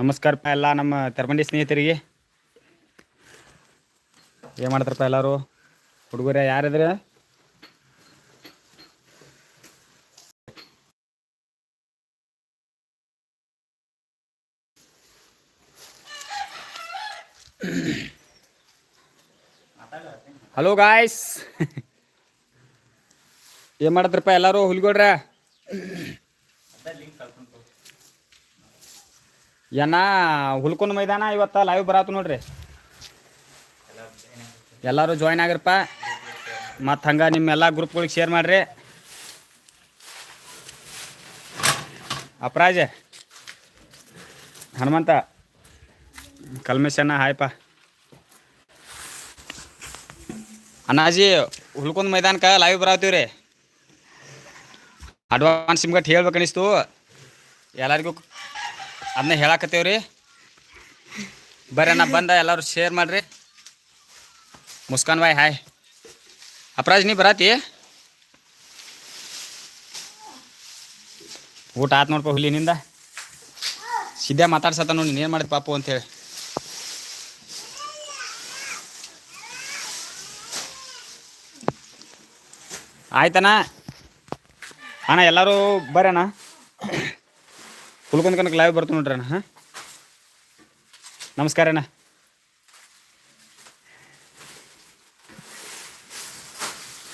ನಮಸ್ಕಾರಪ್ಪ ಎಲ್ಲ ನಮ್ಮ ತೆರಮಂಡಿ ಸ್ನೇಹಿತರಿಗೆ. ಏನ್ ಮಾಡ್ತಾರಪ್ಪ ಎಲ್ಲರೂ? ಹುಡುಗರೇ ಯಾರಿದ್ರೆ ಹಲೋ ಗಾಯ್ಸ್ ಏನ್ ಮಾಡತ್ರಪ್ಪ ಎಲ್ಲರೂ ಹುಲ್ಗೊಡ್ರ ಏನ ಹುಲ್ಕುನ್ ಮೈದಾನ ಇವತ್ತ ಲೈವ್ ಬರಾತು ನೋಡ್ರಿ. ಎಲ್ಲರೂ ಜಾಯ್ನ್ ಆಗಿರಪ್ಪ ಮತ್ತು ಹಂಗೆ ನಿಮ್ಮೆಲ್ಲ ಗ್ರೂಪ್ಗಳಿಗೆ ಶೇರ್ ಮಾಡಿರಿ. ಅಪರಾಜ, ಹನುಮಂತ ಕಲ್ಮೇಶಣ್ಣ ಹಾಯ್ಪ ಅಣ್ಣಾಜಿ ಹುಲ್ಕೊಂದ್ ಮೈದಾನಕ್ಕೆ ಲೈವ್ ಬರಾತೀವಿ ರೀ ಅಡ್ವಾನ್ಸ್ ನಿಮ್ಗೆ ಹೇಳ್ಬೇಕು ಅನಿಸ್ತು ಎಲ್ಲರಿಗೂ ಅದನ್ನ ಹೇಳಾಕತ್ತೇವ್ರಿ. ಬರ್ರಿ ಅಣ್ಣ, ಬಂದ, ಎಲ್ಲರೂ ಶೇರ್ ಮಾಡ್ರಿ. ಮುಸ್ಕಾನ್ ಬಾಯ್ ಹಾಯ್ ಅಪರಾಜ್, ನೀ ಬರಾತಿ? ಊಟ ಆತ್ ನೋಡ್ಪ ಹುಲಿನಿಂದ ಸಿದ್ಧ ಮಾತಾಡ್ಸತ್ತ ನೋಡಿ ಏನು ಮಾಡಿದ ಪಾಪು ಅಂತೇಳಿ ಆಯ್ತಣ್ಣ. ಅಣ್ಣ, ಎಲ್ಲರೂ ಬರ್ರಿ ಹುಲ್ಕೊಂಡ್ ಕನಕ ಲೈವ್ ಬರ್ತು ನೋಡ್ರಿ ಅಣ್ಣ ಹಾಂ? ನಮಸ್ಕಾರ ಅಣ್ಣ.